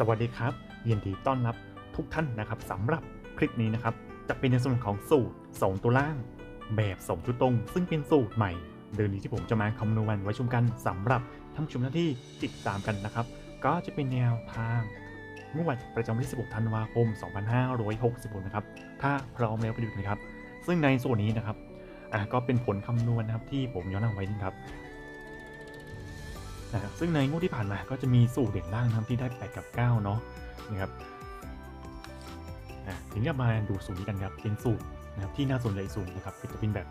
สวัสดีครับยินดีต้อนรับทุกท่านนะครับสำหรับคลิปนี้นะครับ จะเป็นในส่วนของสูตร2ตัวล่าง แบบ2ชุดตรง ซึ่งเป็นสูตรใหม่ เดือนนี้ที่ผมจะมาคำนวณไว้ชมกันสำหรับท่านชมหน้าที่ติดตามกันนะครับ ก็จะเป็นแนวทางงวดประจำวันที่ 16 ธันวาคม 2566 นะครับ ถ้าพร้อมแล้วไปดูกันครับ ซึ่งในส่วนนี้นะครับอะก็เป็นผลคำนวณนะครับที่ผมย้อนหลังไว้นี่ครับ นะครับซึ่งในงวดที่ผ่านมาก็จะมีสูตรเด่นล่างนะครับที่ได้ 8 กับ 9 เนาะนะครับอะทีนี้มาดูสูตรนี้กันครับเป็นสูตรนะครับที่น่าสนใจสูตรนะครับจะเป็นแบบ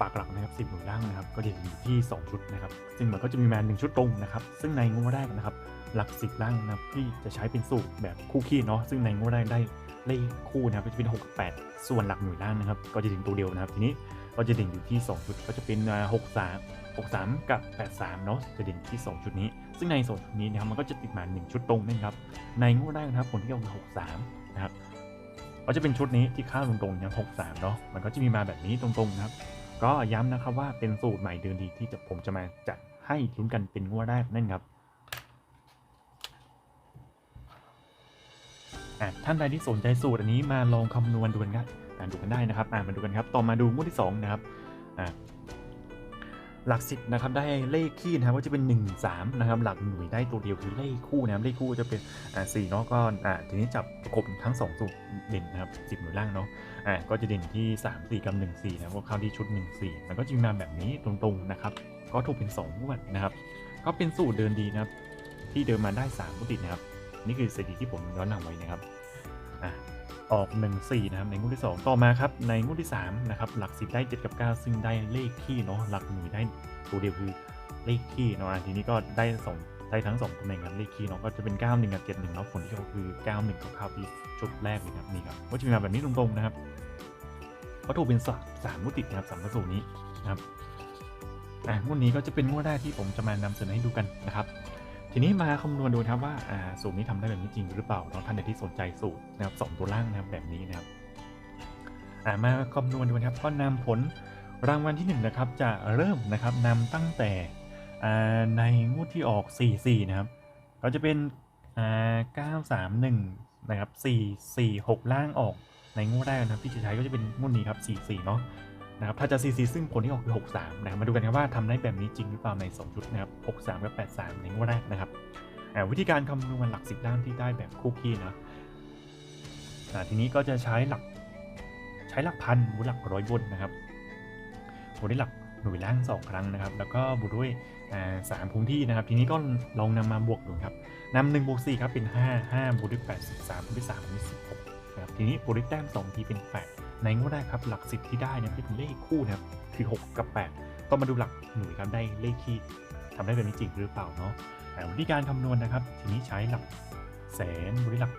ปากหลักนะครับ10หน่วยล่างนะครับก็จะอยู่ที่ 2 ชุดนะครับซึ่งมันก็จะมีมา1ชุดตรงนะครับซึ่งในงวดแรกนะครับหลัก10ล่างนะครับที่จะใช้เป็นสูตรแบบคู่ขี้เนาะซึ่งในงวดแรกได้เลขคู่นะครับก็จะเป็น 6 กับ 8 ส่วนหลักหน่วยล่างนะครับ ก็จะถึงตัวเดียวนะครับ ทีนี้ก็จะเด่นอยู่ที่ 2 ชุดก็จะเป็นอ่า6 3 63 กับ 83 เนาะจะเด่นที่ 2 ชุดนี้ ซึ่งใน2ชุดนี้นะครับมันก็จะติดมา 1 ชุดตรงนะครับ ในงวดแรกนะครับผลที่ออกมา63 นะครับก็จะเป็นชุดนี้ที่ค่าตรงๆอย่าง63 เนาะมันก็จะมีมาแบบนี้ตรงๆนะครับ ก็ย้ำนะครับว่าเป็นสูตรใหม่เดือนดีที่จะผมจะมาจัดให้ลุ้นกันเป็นงวดแรกนั่นครับท่านใดที่สนใจสูตรอันนี้มาลองคำนวณดูกันครับอ่านดูกันได้นะครับอ่านมาดูกันครับ ต่อมาดูงวดที่2นะครับอ่า หลักสิบนะครับได้เลขคี่นะครับก็จะเป็น1 3นะครับหลักหน่วยได้ตัวเดียวคือเลขคู่นะครับเลขคู่จะเป็นอ่าสี่เนาะก็อ่าทีนี้จับประกบทั้ง2สูตรเด่นนะครับสิบหน่วยล่างเนาะอ่าก็จะเด่นที่ 3 4กับ1 4นะครับก็เข้าที่ชุด 1 4มันก็จะมีมาแบบนี้ตรงๆนะครับก็ถูกเป็น2งวดนะครับก็เป็นสูตรเดินดีนะครับที่เดินมาได้3งวดติดนะครับนี่คือสถิติที่ผมย้อนหลังไว้นะครับอะ ออก 1 4 นะครับในงวดที่ 2 ต่อมาครับในงวดที่3นะครับหลัก 10 ได้ 7 กับ 9 ซึ่งได้เลขคี่เนาะหลักหน่วยได้ตัวเดียวคือเลขคี่เนาะทีนี้ก็ได้สองได้ทั้ง2ตำแหน่งครับเลขคี่เนาะก็จะเป็น 9 1 กับ 7 1เนาะผลที่เขาคือ 9 1กับเข้าที่ชุดแรกเลยครับนี่ครับก็จะมีแบบนี้ตรงๆนะครับก็ถูกเป็นสามสามงวดติดนะครับสามกระสูนี้นะครับอะงวดนี้ก็จะเป็นงวดแรกที่ผมจะมานำเสนอให้ดูกันนะครับ ทีนี้มาคำนวณดูนะครับว่าสูตรนี้ทำได้แบบนี้จริงหรือเปล่าเนาะท่านใดที่สนใจสูตรนะครับสองตัวล่างนะครับแบบนี้นะครับมาคำนวณดูนะครับก็นำผลรางวัลที่1นะครับจะเริ่มนะครับนำตั้งแต่ในงวดที่ออก44นะครับก็จะเป็นอ่า931นะครับ4 4 6 ล่างออกในงวดแรกนะครับที่จะใช้ก็จะเป็นงวดนี้ครับ44เนาะ นะครับถ้าจะ CC ซึ่งผลที่ออกคือ 63 นะครับมาดูกันครับว่าทำได้แบบนี้จริงหรือเปล่าใน 2 ชุดนะครับ 63 กับ 83 ในงวดแรกนะครับวิธีการคำนวณหลัก 10 ด้านที่ได้แบบคู่คีนะทีนี้ก็จะใช้หลักใช้หลักพันบวกหลักร้อยบนนะครับบวกด้วยหลักหน่วยล่าง 2 ครั้งนะครับ แล้วก็บวกด้วยสามพื้นที่นะครับ ทีนี้ก็ลองนำมาบวกดูครับนำหนึ่งบวกสี่ครับเป็น 5 5บวกด้วย83บสามบวกด้วย3บวกด้วย16นะครับทีนี้บวกด้วยแต้ม2ทีเป็น8 ในงวดแรกครับหลัก10ที่ได้เนี่ยเป็นเลขคู่นะครับคือ 6 กับ 8 ต้องมาดูหลักหน่วยครับได้เลขที่ทำได้แบบนี้จริงหรือเปล่าเนาะอ่าวิธีการคำนวณนะครับ ทีนี้ใช้หลักแสนบวกด้วยหลัก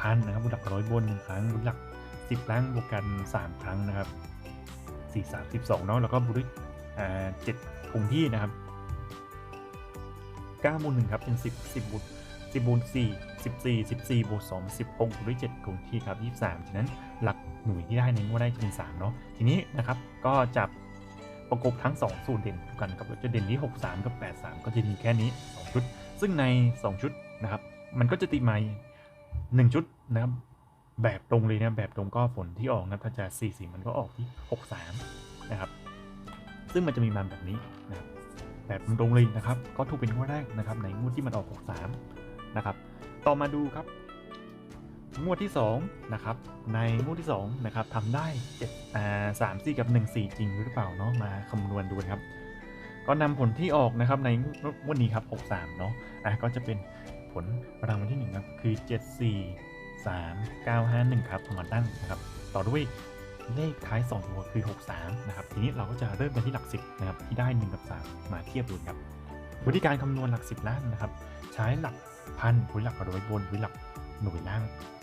พันนะครับบวกหลักร้อยบนหนึ่งครั้งบวกหลัก 10ล่างบวกกัน 3 ครั้งนะครับ 4 3 12เนาะแล้วก็บวกด้วยอ่า7คงที่นะครับ9บวก1ครับเป็น 10 10บวก 10บวก4 14 14บวก2 10คงบวกด้วย7คงที่ครับ23ฉะนั้นหลักหน่วยที่ได้ในงวดได้จะเป็น3เนาะทีนี้นะครับก็จับประกบทั้ง 2 สูตรเด่นกันครับจะเด่นที่ 63 กับ 83 ก็จะมีแค่นี้ 2 ชุด ซึ่งใน 2 ชุดนะครับ มันก็จะติดมา1ชุดนะครับแบบตรงเลยนะแบบตรงก็ผลที่ออกนะถ้าจะ44มันก็ออกที่ 63 นะครับ ซึ่งมันจะมีมาแบบนี้นะครับแบบตรงเลยนะครับ ก็ถูกเป็นงวดแรกนะครับ ในงวดที่มันออก 63 นะครับ ต่อมาดูครับ งวดที่2นะครับ ในงวดที่2นะครับทำได้7อ่าสามสี่กับ 1 4 จริงหรือเปล่าเนาะมาคำนวณดูนะครับ ก็นำผลที่ออกนะครับในงวดนี้ครับ63เนาะอะก็จะเป็นผลรางวัลที่1ครับคือ 7 4 3 9 5 1 ครับเอามาตั้งนะครับ ต่อด้วยเลขท้าย 2 ตัวคือ 63 นะครับ ทีนี้เราก็จะเริ่มกันที่หลัก 10 นะครับ ที่ได้ 1 กับ 3 มาเทียบดูครับ วิธีการคำนวณหลัก 10ล่างนะครับ ใช้หลัก พันหรือหลักร้อยบนหรือหลักหน่วยล่าง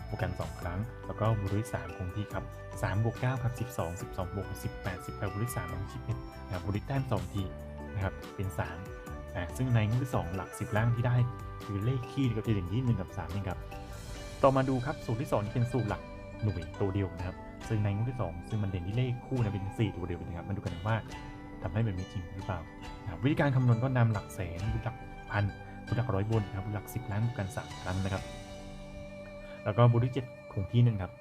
บวกกัน 2 ครั้ง แล้วก็บวกด้วย3คงที่ครับ3บวก9ครับ 12 12บวก18 18บวกด้วย3บวก21นะครับบวกด้วยแต้ม2ทีนะครับเป็น3อ่าซึ่งในงวดที่2หลัก 10 ล่างที่ได้คือเลขคี่ก็จะเด่นที่1กับ3นี่ครับต่อมาดูครับสูตรที่2เป็นสูตรหลักหน่วยตัวเดียวนะครับ ซึ่งในงวดที่ 2 ซึ่งมันเด่นที่เลขคู่นะเป็น 4 ตัวเดียวนะครับมาดูกันว่าทำได้แบบนี้จริงหรือเปล่าวิธีการคำนวณก็นำหลักแสนหรือหลักพัน บุญหลักร้อยบนนะครับบุญหลักสิบล้านกันสามครั้งนะครับ แล้วก็บุญที่เจ็ดคงที่หนึ่งครับ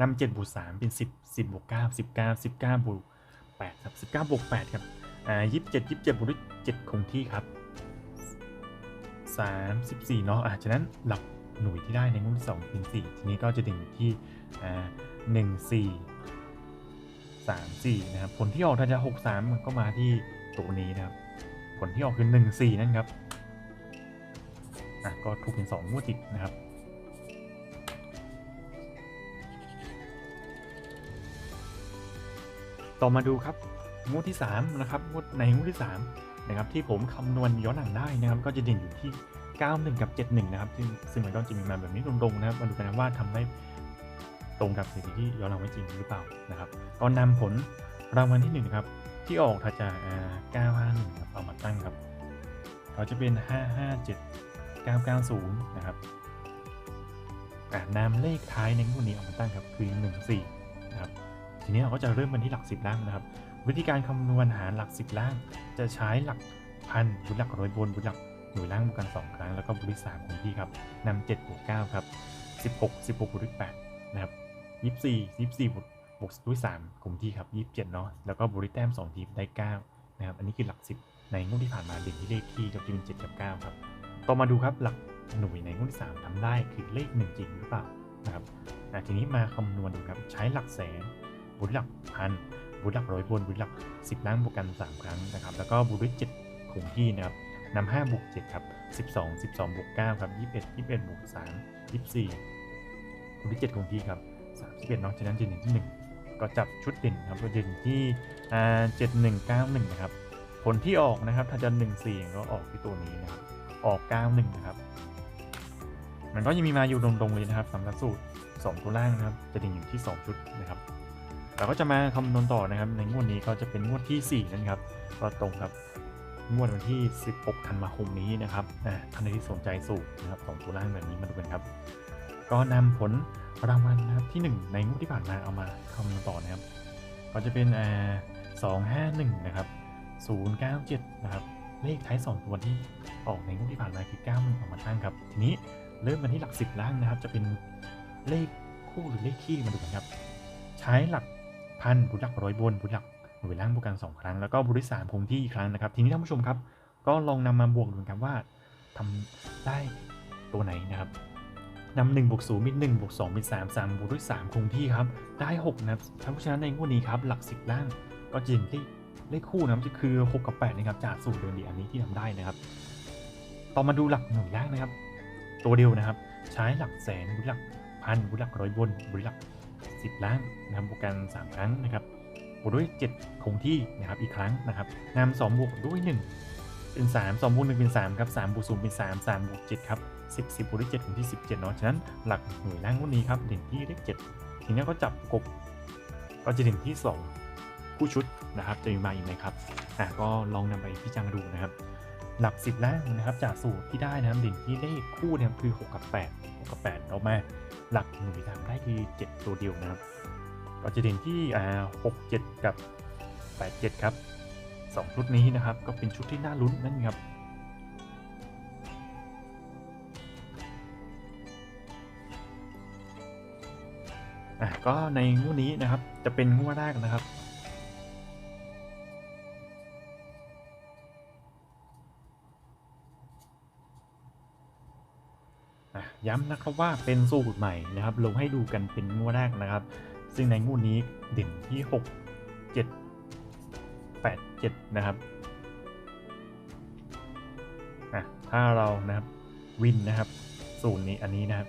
นำเจ็ดบวกสามเป็นสิบสิบบวกเก้าสิบเก้าสิบเก้าบวกแปดครับสิบเก้าบวกแปดครับอ่ายี่สิบเจ็ดยี่สิบเจ็ดบวกด้วยเจ็ดคงที่ครับสามสิบสี่เนาะอะฉะนั้นหลักหน่วยที่ได้ในงวดที่สองเป็นสี่ทีนี้ก็จะดึงที่อ่าหนึ่งสี่สามสี่นะครับ ผลที่ออกถ้าจะหกสามมันก็มาที่ตัวนี้นะครับ ผลที่ออกคือหนึ่งสี่นั่นครับอะก็ถูกเป็นสองงวดติดนะครับ ต่อมาดูครับงวดที่ 3 นะครับงวดในงวดที่ 3 นะครับ ที่ผมคำนวณย้อนหลังได้นะครับ ก็จะเด่นอยู่ที่ 91 กับ 71 นะครับ ซึ่งซึ่งมันก็จะมีมาแบบนี้ตรงๆนะครับมาดูกันนะว่าทำได้ตรงกับสิ่งที่ย้อนหลังไว้จริงหรือเปล่านะครับ ก็นำผลรางวัลที่1นะครับ ที่ออกถ้าจาก951ครับเอามาตั้งครับเขาจะเป็น 557 990 นะครับอ่านำเลขท้ายในงวดนี้ออกมาตั้งครับคือ 14 นะครับ ทีนี้เราก็จะเริ่มกันที่หลัก 10 ล่างนะครับ วิธีการคำนวณหารหลัก 10 ล่าง จะใช้หลักพันบุญหลักร้อยบนบุญหลักหน่วยล่างบวกกัน 2 ครั้ง แล้วก็บุญที่3คงที่ครับนำ7บวก9ครับ 16 16บวก8นะครับ 24 24บวก บวกด้วย3คงที่ครับ27 เนาะแล้วก็บริแต้ม2ทีได้ 9 นะครับ อันนี้คือหลัก 10 ในงวดที่ผ่านมาเด่นที่เลขที่ก็จะเป็น7กับ 9 ครับ ต่อมาดูครับหลักหน่วยในงวดที่ 3ทำได้คือเลข 1 จริงหรือเปล่านะครับอะทีนี้มาคำนวณดูครับใช้หลักแสนบุญหลักพันบุญหลักร้อยบนบุญหลักสิบล้านบวกกัน 3 ครั้งนะครับ แล้วก็บุญด้วยเจ็ดคงที่นะครับนำห้าบวกเจ็ดครับสิบสองสิบสองบวกเก้าครับยี่สิบยี่สิบเอ็ดบวกสามยี่สิบสี่บุญด้วยเจ็ดคงที่ครับสามสิบเอ็ดน้องฉะนั้นจะเด่นที่หนึ่ง ก็จับชุดเด่นครับก็เด่นที่อ่าเจ็ดหนึ่งเก้าหนึ่งนะครับ ผลที่ออกนะครับ ถ้าจะหนึ่งสี่ก็ออกที่ตัวนี้นะครับ ออกเก้าหนึ่งนะครับ มันก็ยังมีมาอยู่ตรงๆเลยนะครับสำหรับสูตรสองตัวล่างนะครับ จะเด่นอยู่ที่สองชุดนะครับเราก็จะมาคำนวณต่อนะครับ ในงวดนี้ก็จะเป็นงวดที่4นะครับก็ตรงกับงวดวันที่ 16 ธันวาคมนี้นะครับท่านใดที่สนใจสูตรนะครับสองตัวล่างแบบนี้มาดูกันครับ ก็นำผล รางวัลนะครับที่ 1 ในงวดที่ผ่านมาเอามาคำนวณต่อนะครับ ก็จะเป็นอ่าสองห้าหนึ่งนะครับศูนย์เก้าเจ็ดนะครับ เลขท้าย2ตัวที่ออกในงวดที่ผ่านมาคือ9ก้ามันออกมาตั้งครับ ทีนี้เริ่มกันที่หลัก10ล่างนะครับ จะเป็นเลขคู่หรือเลขคี่มาดูกันครับ ใช้หลักพันบุญหลักร้อยบนบุญหลักหน่วยล่างบวกกัน2ครั้งแล้วก็บุญที่สามคงที่อีกครั้งนะครับ ทีนี้ท่านผู้ชมครับ ก็ลองนำมาบวกดูกันว่าทำได้ตัวไหนนะครับ นำหนึ่งบวกศูนย์เป็นหนึ่งบวกสองเป็นสามสามบวกด้วยสามคงที่ครับ ได้หกนะครับเพราะฉะนั้นในงวดนี้ครับหลักสิบล่างก็จะเห็นเลขเลขคู่นะครับจะคือหกกับแปดนะครับจากสูตรเดิมดีอันนี้ที่ทำได้นะครับ ต่อมาดูหลักหน่วยล่างนะครับ ตัวเดียวนะครับ ใช้หลักแสนบุญหลักพันบุญหลักร้อยบนบุญหลัก10ล้านนะครับบวกกัน3ครั้งนะครับบวกด้วย7คงที่นะครับอีกครั้งนะครับนำ2บวกด้วย1เป็น3 2บวก1เป็น3ครับ3บวก0เป็น3 3บวก7ครับ 10 10บวกด้วย7คงที่ 17 เนาะ ฉะนั้นหลักหน่วยล่างวันนี้ครับเด่นที่เลข7ทีนี้ก็จับกบก็จะเด่นที่ 2 คู่ชุดนะครับ จะมีมาอีกไหมครับอะก็ลองนำไปพิจารณาดูนะครับ หลัก 10ล่างนะครับ จากสูตรที่ได้นะครับเด่นที่เลขคู่นะครับคือ 6 กับ 8 6 กับ8ออกมาหลักหน่วยทำได้คือ 7 ตัวเดียวนะครับ ก็จะเด่นที่อ่า6 7 กับ 8 7 ครับ2ชุดนี้นะครับก็เป็นชุดที่น่าลุ้นนั่นครับ อะก็ในงวดนี้นะครับจะเป็นงวดแรกนะครับ ย้ำนะครับว่าเป็นสูตรใหม่นะครับ ลงให้ดูกันเป็นงวดแรกนะครับ ซึ่งในงวดนี้เด่นที่ 6 7 8 7 นะครับอะถ้าเรานะครับวินนะครับสูตรนี้อันนี้นะครับ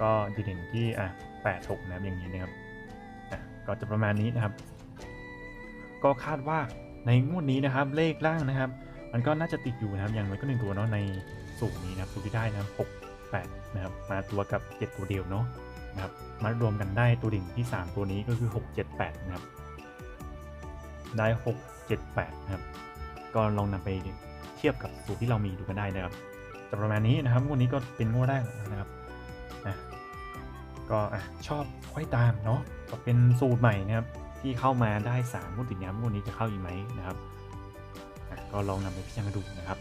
ก็จะเด่นที่อะ 8 6นะครับอย่างนี้นะครับก็จะประมาณนี้นะครับ ก็คาดว่าในงวดนี้นะครับเลขล่างนะครับ มันก็น่าจะติดอยู่นะครับอย่างน้อยก็หนึ่งตัวเนาะในสูตรนี้นะครับสูตรที่ได้นะครับ6 8นะครับมาตัวกับ 7 ตัวเดียวเนาะนะครับมารวมกันได้ตัวดิ่งที่ 3 ตัวนี้ก็คือ 6 7 8นะครับได้ 6 7 8นะครับก็ลองนำไปเทียบกับสูตรที่เรามีดูกันได้นะครับแต่ประมาณนี้นะครับงวดนี้ก็เป็นงวดแรกนะครับ ก็ชอบค่อยตามเนาะก็เป็นสูตรใหม่นะครับ ที่เข้ามาได้3งวดติดนะครับงนี้จะเข้าอีกไหมนะครับก็ลองนำไปพิจารณาดูนะครับ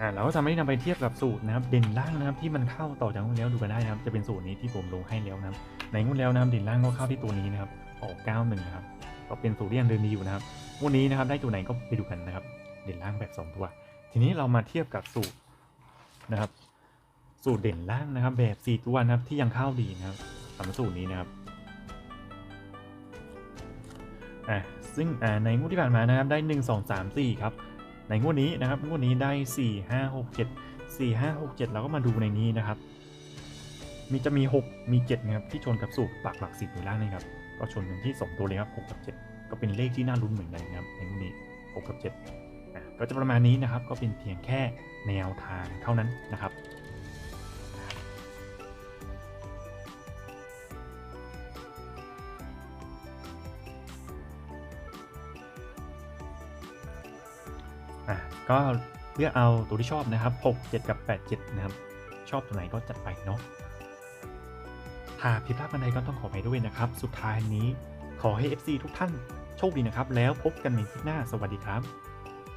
อ่าเราก็สามารถนำไปเทียบกับสูตรนะครับ เด่นล่างนะครับที่มันเข้าต่อจากงวดแล้วดูกันได้นะครับ จะเป็นสูตรนี้ที่ผมลงให้แล้วนะครับ ในงวดแล้วนะครับเด่นล่างก็เข้าที่ตัวนี้นะครับ ออก91นะครับ ก็เป็นสูตรที่ยังเดินดีอยู่นะครับงวันนี้นะครับได้ตัวไหนก็ไปดูกันนะครับ เด่นล่างแบบ 2 ตัว ทีนี้เรามาเทียบกับสูตรนะครับ สูตรเด่นล่างนะครับ แบบ4ตัวนะครับที่ยังเข้าดีนะครับสำหรับสูตรนี้นะครับอะซึ่งอ่าในงวดที่ผ่านมานะครับได้ 1 2 3 4ครับในงวดนี้นะครับงวดนี้ได้ 4 5 6 7 4 5 6 7เราก็มาดูในนี้นะครับ มีจะมี 6 มี 7 นะครับ ที่ชนกับสูตรปักหลักสิบอยู่ล่างนี่ครับ ก็ชนกันที่ 2 ตัวเลยครับ 6 กับ 7 ก็เป็นเลขที่น่าลุ้นเหมือนกันนะครับในงวดนี้ 6 กับ7ก็จะประมาณนี้นะครับ ก็เป็นเพียงแค่แนวทางเท่านั้นนะครับ อะก็เลือกเอาตัวที่ชอบนะครับ 6 7 กับ 8 7 นะครับ ชอบตัวไหนก็จัดไปเนาะหากผิดพลาดกันใดก็ต้องขอไปด้วยนะครับ สุดท้ายนี้ขอให้ FC ทุกท่านโชคดีนะครับ แล้วพบกันในคลิปหน้าสวัสดีครับ